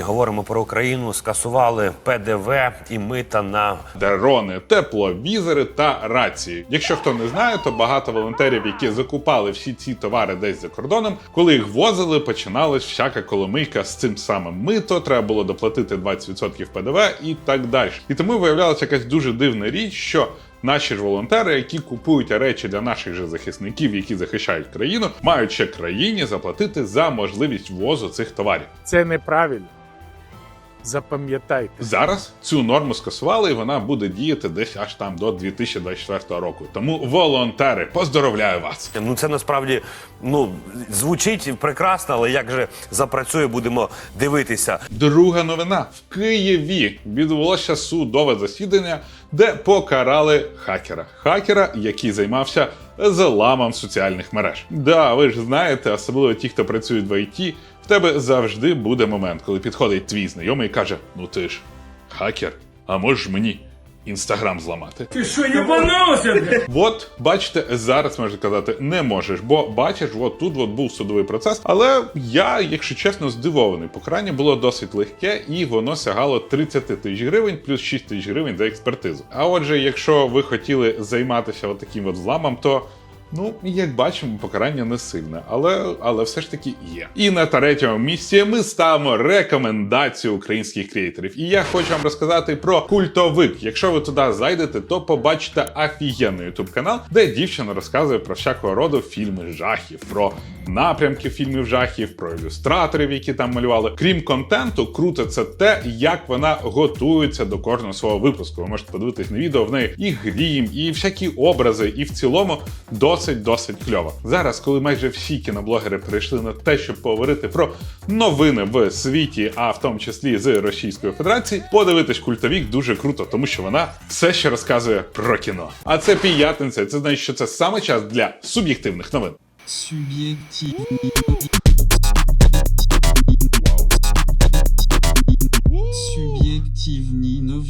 Говоримо про Україну. Скасували ПДВ і мита на Дрони, тепловізори та рації. Якщо хто не знає, то багато волонтерів, які закупали всі ці товари десь за кордоном, коли їх возили, починалась всяка коломийка з цим самим мито. Треба було доплатити 20% ПДВ і так далі. І тому виявлялася якась дуже дивна річ, що. Наші ж волонтери, які купують речі для наших же захисників, які захищають країну, мають ще країні заплатити за можливість ввозу цих товарів. Це неправильно. Запам'ятайте. Зараз цю норму скасували, і вона буде діяти десь аж там до 2024 року. Тому волонтери, поздоровляю вас! ну це насправді ну звучить прекрасно, але як же запрацює, будемо дивитися. Друга новина в Києві відбулося судове засідання, де покарали хакера. Хакера, який займався заламом соціальних мереж. Да, ви ж знаєте, особливо ті, хто працюють в ІТ, в тебе завжди буде момент, коли підходить твій знайомий і каже: Ну ти ж хакер, а можеш мені інстаграм зламати? Ти що, блядь? От, бачите, зараз можна казати, не можеш, бо бачиш, от тут от був судовий процес. Але я, якщо чесно, здивований. Покарання було досить легке, і воно сягало 30 тисяч гривень плюс 6 тисяч гривень за експертизу. А отже, якщо ви хотіли займатися от таким от зламом, то. Ну, як бачимо, покарання не сильне, але, але все ж таки є. І на третьому місці ми ставимо рекомендацію українських креаторів. І я хочу вам розказати про культовик. Якщо ви туди зайдете, то побачите офігенний ютуб канал, де дівчина розказує про всякого роду фільми жахів, про напрямки фільмів жахів, про ілюстраторів, які там малювали. Крім контенту, круто це те, як вона готується до кожного свого випуску. Ви можете подивитись на відео в неї і грім, і всякі образи, і в цілому досить досить кльово. Зараз, коли майже всі кіноблогери перейшли на те, щоб поговорити про новини в світі, а в тому числі з Російської Федерації, подивитись культовік дуже круто, тому що вона все ще розказує про кіно. А це п'ятниця. Це значить, що це саме час для суб'єктивних новин. Суб'єктивні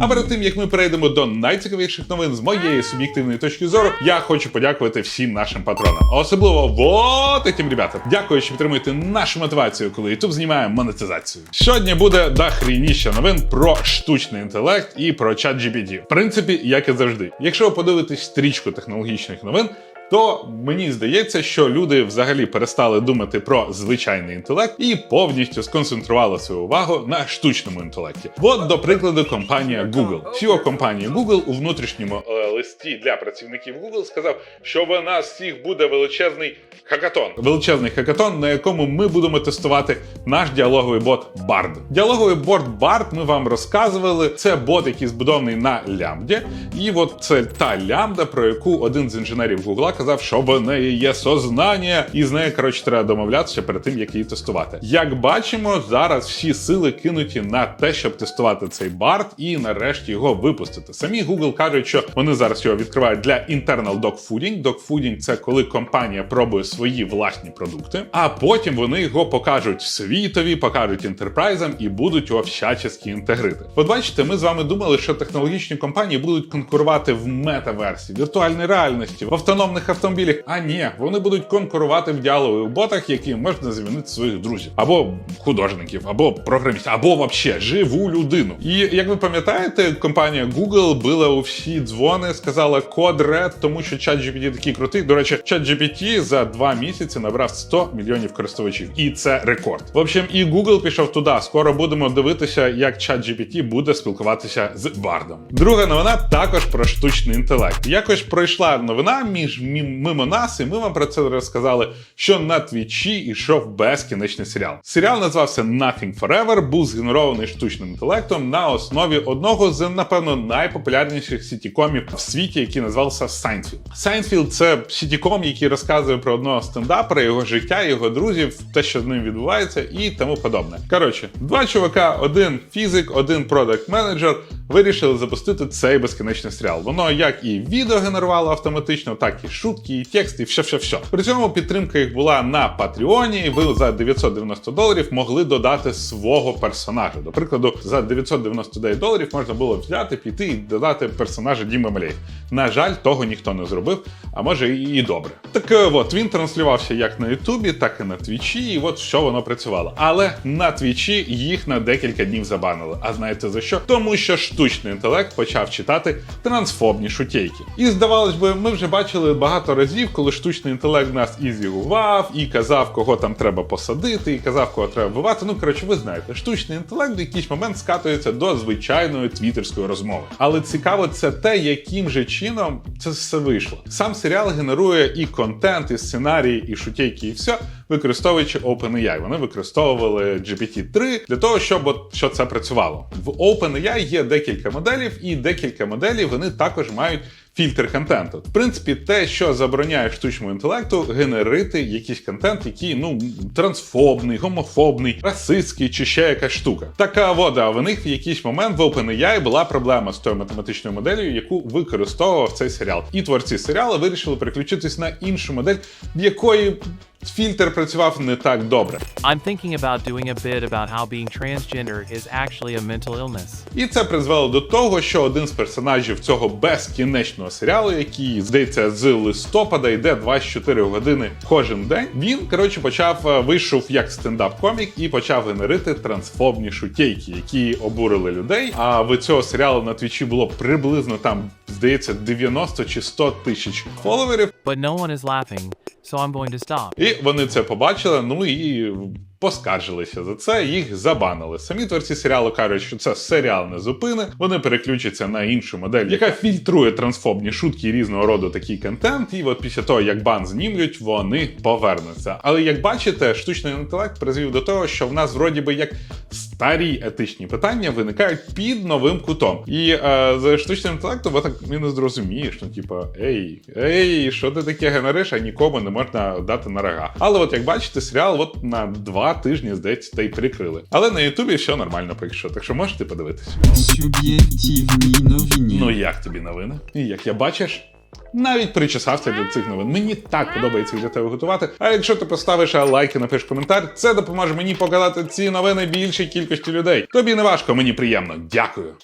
А перед тим як ми перейдемо до найцікавіших новин з моєї суб'єктивної точки зору, я хочу подякувати всім нашим патронам, особливо вот этим ребятам. Дякую, що підтримуєте нашу мотивацію, коли YouTube знімає монетизацію. Сьогодні буде дохрініща новин про штучний інтелект і про чат GPT. В принципі, як і завжди. Якщо ви подивитесь стрічку технологічних новин. То мені здається, що люди взагалі перестали думати про звичайний інтелект і повністю сконцентрували свою увагу на штучному інтелекті. От, до прикладу, компанія Google. CEO компанії Google у внутрішньому е, листі для працівників Google сказав, що в нас всіх буде величезний хакатон. Величезний хакатон, на якому ми будемо тестувати наш діалоговий бот Bard. Діалоговий бот Bard ми вам розказували. Це бот, який збудований на лямбді. І от це та лямбда, про яку один з інженерів Google казав, що в неї є сознання, і з нею коротше треба домовлятися перед тим, як її тестувати. Як бачимо, зараз всі сили кинуті на те, щоб тестувати цей Bard і нарешті його випустити. Самі Google кажуть, що вони зараз його відкривають для internal dogfooding. Dogfooding – це коли компанія пробує свої власні продукти, а потім вони його покажуть світові, покажуть інтерпрайзам і будуть його всячески інтегрити. От бачите, ми з вами думали, що технологічні компанії будуть конкурувати в метаверсії, віртуальній реальності, в автономних автомобілях. А ні, вони будуть конкурувати в діалогових ботах, які можна замінити своїх друзів, або художників, або програмістів, або взагалі живу людину. І як ви пам'ятаєте, компанія Google била у всі дзвони, сказала код Red, тому що ChatGPT такий крутий. До речі, ChatGPT за два місяці набрав 100 мільйонів користувачів, і це рекорд. В общем, і Google пішов туди. Скоро будемо дивитися, як ChatGPT буде спілкуватися з Бардом. Друга новина також про штучний інтелект. Якось пройшла новина між мі- мимо нас, і ми вам про це розказали, що на твічі йшов безкінечний серіал. Серіал називався Nothing Forever, був згенерований штучним інтелектом на основі одного з напевно найпопулярніших сітікомів в світі, який називався Seinfeld. Seinfeld – це сітіком, який розказує про одного стендапера, його життя, його друзів, те, що з ним відбувається, і тому подобне. Коротше, два чувака: один фізик, один продакт менеджер вирішили запустити цей безкінечний серіал. Воно як і відео генерувало автоматично, так і шутки, і тексти, і все-все-все. При цьому підтримка їх була на Патреоні, ви за 990 доларів могли додати свого персонажа. До прикладу, за 999 доларів можна було взяти, піти і додати персонажа Діми Малей. На жаль, того ніхто не зробив, а може і добре. Так е, от він транслювався як на Ютубі, так і на Твічі, і от що воно працювало. Але на Твічі їх на декілька днів забанили. А знаєте за що? Тому що штучний інтелект почав читати трансфобні шутейки. І здавалось би, ми вже бачили багато разів, коли штучний інтелект нас і зігував, і казав, кого там треба посадити, і казав, кого треба вбивати. Ну коротше, ви знаєте, штучний інтелект в якийсь момент скатується до звичайної твіттерської розмови. Але цікаво це те, яким же чином це все вийшло. Сам серіал генерує і контент, і сценарій, і шутейки, і все, використовуючи OpenAI. Вони використовували GPT-3 для того, щоб от, що це працювало. В OpenAI є декілька моделів, і декілька моделів вони також мають. Фільтр контенту. В принципі, те, що забороняє штучному інтелекту генерити якийсь контент, який ну трансфобний, гомофобний, расистський чи ще якась штука. Така вода, в них в якийсь момент в OpenAI була проблема з тою математичною моделлю, яку використовував цей серіал. І творці серіалу вирішили переключитись на іншу модель, в якої фільтр працював не так добре. I'm thinking about doing a bit about how being transgender is actually a mental illness. І це призвело до того, що один з персонажів цього безкінечного серіалу, який здається з листопада йде 24 години кожен день. Він коротше почав е, вийшов як стендап-комік і почав генерити трансфобні шутейки, які обурили людей. А в цього серіалу на твічі було приблизно там, здається, 90 чи 100 тисяч фоловерів. But no one is laughing, so I'm going to stop. І вони це побачили, ну і поскаржилися за це, їх забанили. Самі творці серіалу кажуть, що це серіал не зупини. Вони переключаться на іншу модель, яка фільтрує трансфобні шутки різного роду такий контент. І от після того, як бан знімлють, вони повернуться. Але як бачите, штучний інтелект призвів до того, що в нас вроді би як старі етичні питання виникають під новим кутом. І е, за штучним інтелектом ви так не зрозумієш. Ну, типа, ей, ей, що ти таке генериш, а нікому не можна дати на рога. Але от як бачите, серіал от на два тижні, здається, та й прикрили. Але на Ютубі все нормально поки що, так що можете подивитися. Суб'єктивні новини. Ну як тобі новини? І як я бачиш. Навіть причесався до цих новин. Мені так подобається для тебе готувати. А якщо ти поставиш лайк і напишеш коментар, це допоможе мені показати ці новини більшій кількості людей. Тобі не важко, мені приємно. Дякую.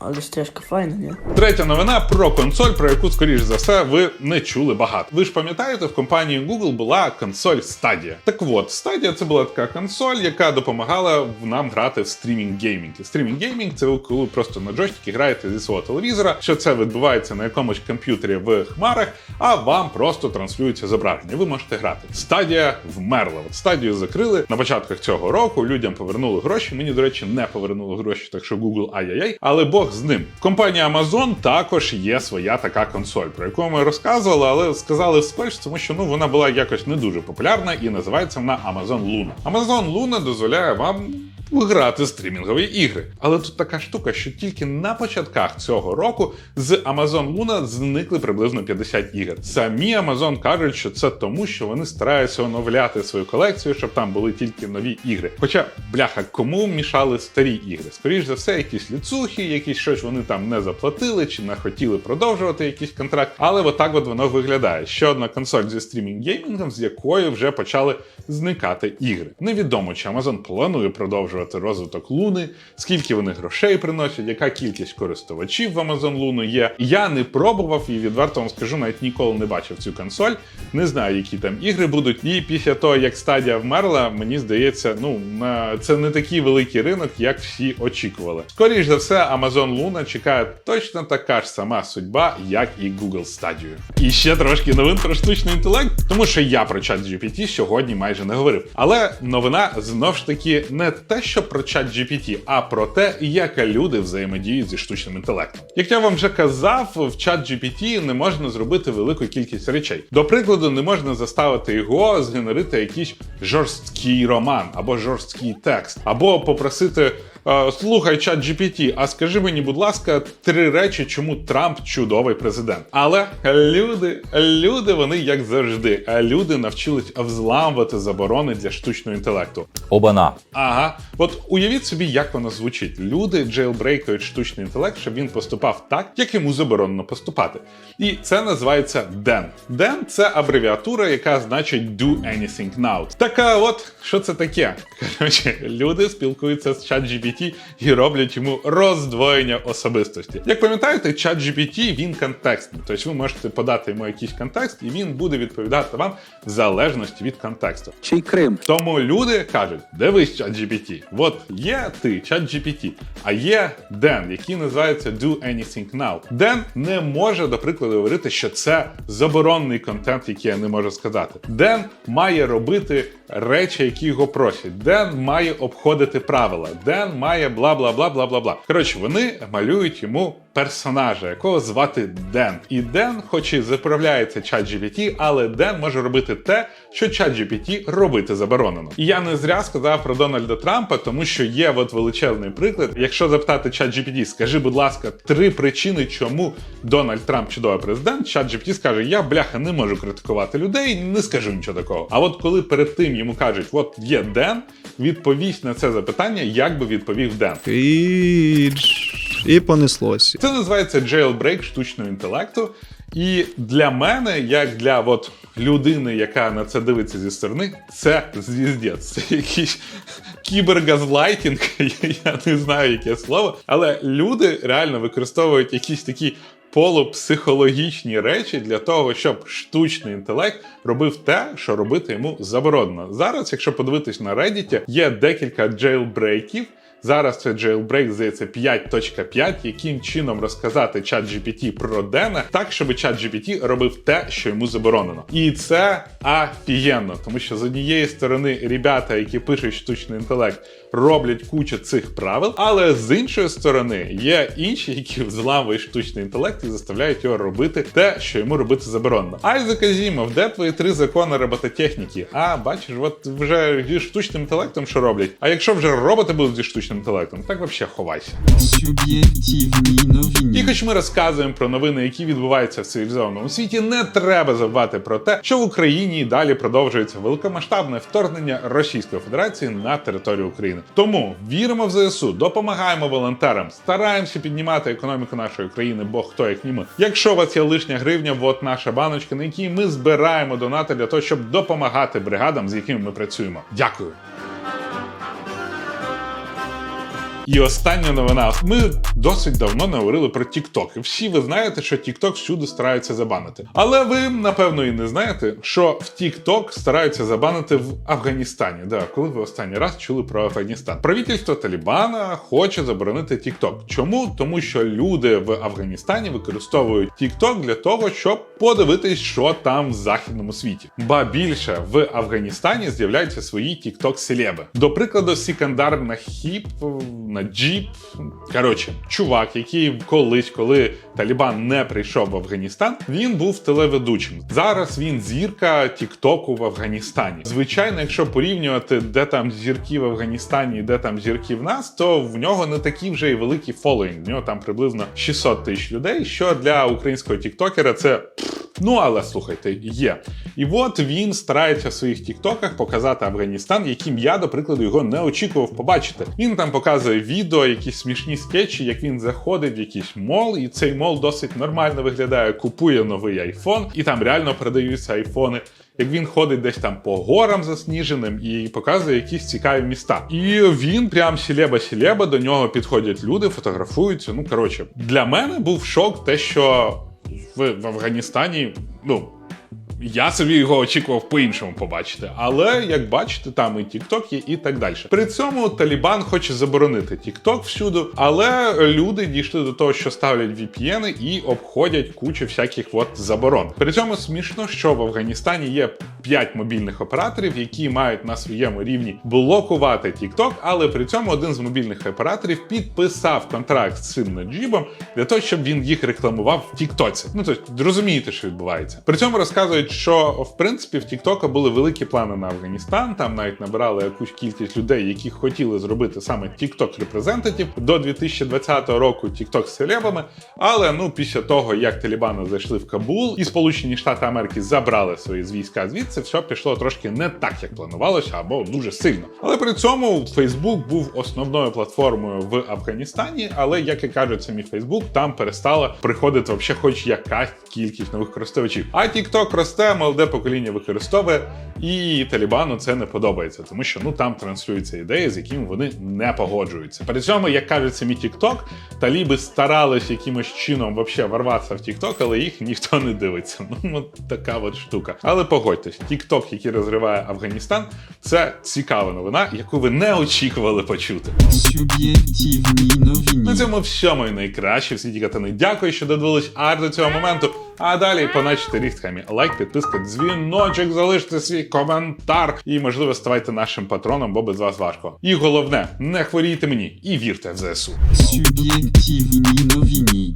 Але стежка файна, ні? Третя новина про консоль, про яку, скоріш за все, ви не чули багато. Ви ж пам'ятаєте, в компанії Google була консоль Stadia. Так от, Stadia це була така консоль, яка допомагала нам грати в стрімінг геймінг. Стрімінг геймінг це ви коли просто на джойстикі граєте зі свого телевізора, що це відбувається на якомусь комп'ютері в хмарах, а вам просто транслюється зображення. Ви можете грати. Stadia вмерла. От Stadia закрили на початках цього року. Людям повернули гроші. Мені, до речі, не повернули гроші, так що Google ай-яй-яй. Але Бог з ним. В компанії Amazon також є своя така консоль, про яку ми розказували, але сказали вскользь, тому що ну вона була якось не дуже популярна і називається вона Amazon Luna. Amazon Luna дозволяє вам. Грати стрімінгові ігри. Але тут така штука, що тільки на початках цього року з Amazon Luna зникли приблизно 50 ігор. Самі Amazon кажуть, що це тому, що вони стараються оновляти свою колекцію, щоб там були тільки нові ігри. Хоча, бляха, кому мішали старі ігри? Скоріш за все, якісь ліцухи, якісь щось вони там не заплатили чи не хотіли продовжувати якийсь контракт. Але отак от воно виглядає. Ще одна консоль зі стрімінг геймінгом, з якої вже почали зникати ігри. Невідомо, чи Amazon планує продовжувати розвиток Луни, скільки вони грошей приносять, яка кількість користувачів в Amazon Luna є. Я не пробував і відверто вам скажу, навіть ніколи не бачив цю консоль. Не знаю, які там ігри будуть. І після того, як стадія вмерла, мені здається, ну це не такий великий ринок, як всі очікували. Скоріш за все, Amazon Luna чекає точно така ж сама судьба, як і Google Stadia. І ще трошки новин про штучний інтелект, тому що я про чат GPT сьогодні майже не говорив. Але новина знов ж таки не те, що про чат GPT, а про те, як люди взаємодіють зі штучним інтелектом. Як я вам вже казав, в чат GPT не можна зробити велику кількість речей. До прикладу, не можна заставити його згенерити якийсь жорсткий роман або жорсткий текст, або попросити Слухай, чат GPT, а скажи мені, будь ласка, три речі, чому Трамп чудовий президент. Але люди, люди, вони як завжди, люди навчились взламувати заборони для штучного інтелекту. Обана. Ага, от уявіть собі, як воно звучить. Люди джейлбрейкають штучний інтелект, щоб він поступав так, як йому заборонено поступати. І це називається DEN. DEN – це абревіатура, яка значить Do Anything Now. Така от, що це таке? Коротше, люди спілкуються з ChatGPT і роблять йому роздвоєння особистості. Як пам'ятаєте, ChatGPT, він контекстний. Тобто ви можете подати йому якийсь контекст, і він буде відповідати вам в залежності від контексту. Ще й Крим. Тому люди кажуть: дивись ChatGPT, от є ти, ChatGPT, а є Ден, який називається Do Anything Now. Ден не може, до прикладу, говорити, що це заборонений контент, який я не можу сказати. Ден має робити речі, які його просять. Ден має обходити правила. Ден має бла бла бла бла бла бла. Коротше, вони малюють йому персонажа, якого звати Ден. І Ден, хоч і заправляється ChatGPT, але Ден може робити те, що ChatGPT робити заборонено. І я не зря сказав про Дональда Трампа, тому що є от величезний приклад. Якщо запитати ChatGPT, скажи, будь ласка, три причини, чому Дональд Трамп чудовий президент, ChatGPT скаже: Я бляха не можу критикувати людей, не скажу нічого такого. А от коли перед тим йому кажуть, от є Ден, відповість на це запитання, як би відповів Ден. І... І понеслось. Це називається jailbreak штучного інтелекту. І для мене, як для от людини, яка на це дивиться зі сторони, це звіздець. Це якийсь кібергазлайтінг, я не знаю яке слово. Але люди реально використовують якісь такі полупсихологічні речі для того, щоб штучний інтелект робив те, що робити йому заборонено. Зараз, якщо подивитись на Reddit, є декілька джейлбрейків. Зараз це jailbreak, здається, 5.5, яким чином розказати ChatGPT про Дена, так, щоб ChatGPT робив те, що йому заборонено. І це офігенно, тому що з однієї сторони ребята, які пишуть штучний інтелект, роблять кучу цих правил, але з іншої сторони є інші, які взламують штучний інтелект і заставляють його робити те, що йому робити заборонено. Айзек Азімов, де твої три закони робототехніки? А бачиш, от вже зі штучним інтелектом що роблять. А якщо вже роботи будуть зі штучним інтелектом, так взагалі ховайся. Суб'єктивні І хоч ми розказуємо про новини, які відбуваються в цивілізованому світі, не треба забувати про те, що в Україні і далі продовжується великомасштабне вторгнення Російської Федерації на територію України. Тому віримо в ЗСУ, допомагаємо волонтерам, стараємося піднімати економіку нашої країни, бо хто як ні ми. Якщо у вас є лишня гривня, от наша баночка, на якій ми збираємо донати для того, щоб допомагати бригадам, з якими ми працюємо. Дякую. І остання новина. Ми досить давно не говорили про TikTok. Всі ви знаєте, що TikTok всюди стараються забанити. Але ви, напевно, і не знаєте, що в TikTok стараються забанити в Афганістані. Да, коли ви останній раз чули про Афганістан? Правительство Талібана хоче заборонити TikTok. Чому? Тому що люди в Афганістані використовують TikTok для того, щоб подивитись, що там в західному світі. Ба більше в Афганістані з'являються свої TikTok селеби. До прикладу, Сікандар Нахіп, Наджіп. Коротше, чувак, який колись, коли Талібан не прийшов в Афганістан, він був телеведучим. Зараз він зірка Тіктоку в Афганістані. Звичайно, якщо порівнювати, де там зірки в Афганістані і де там зірки в нас, то в нього не такий вже й великий фоловінг. В нього там приблизно 600 тисяч людей, що для українського тіктокера це. Ну, але слухайте, є. І от він старається в своїх тіктоках показати Афганістан, яким я, до прикладу, його не очікував побачити. Він там показує відео, якісь смішні скетчі, як він заходить в якийсь мол, і цей мол досить нормально виглядає, купує новий айфон, і там реально продаються айфони. Як він ходить десь там по горам засніженим і показує якісь цікаві міста. І він прям сілеба-сілеба, до нього підходять люди, фотографуються. Ну коротше, для мене був шок, те, що в, в Афганістані, ну. Я собі його очікував по-іншому побачити, але як бачите, там і TikTok є, і так далі. При цьому Талібан хоче заборонити TikTok всюди, але люди дійшли до того, що ставлять VPN і обходять кучу всяких от заборон. При цьому смішно, що в Афганістані є 5 мобільних операторів, які мають на своєму рівні блокувати TikTok, але при цьому один з мобільних операторів підписав контракт з цим наджібом для того, щоб він їх рекламував в TikTok. Ну тобто розумієте, що відбувається. При цьому розказують що в принципі в Тіктока були великі плани на Афганістан. Там навіть набирали якусь кількість людей, які хотіли зробити саме TikTok репрезентатів до 2020 року TikTok з селебами. Але ну після того, як Талібани зайшли в Кабул і Сполучені Штати Америки забрали свої війська звідси, все пішло трошки не так, як планувалося, або дуже сильно. Але при цьому Facebook був основною платформою в Афганістані. Але як і кажуть самі Facebook, там перестала приходити вообще хоч якась кількість нових користувачів. А TikTok росте, молоде покоління використовує, і Талібану це не подобається, тому що ну там транслюються ідеї, з якими вони не погоджуються. При цьому, як кажуть самі TikTok, таліби старались якимось чином вообще ворватися в TikTok, але їх ніхто не дивиться. Ну от така от штука. Але погодьтесь, TikTok, який розриває Афганістан, це цікава новина, яку ви не очікували почути. Суб'єктивні новини. На цьому все мої найкращі в світі катани. Дякую, що додивились аж до цього моменту. А далі поначте рістками. Лайк, підписка, дзвіночок, залиште свій коментар і, можливо, ставайте нашим патроном, бо без вас важко. І головне, не хворійте мені і вірте в ЗСУ. Суб'єктивні новини.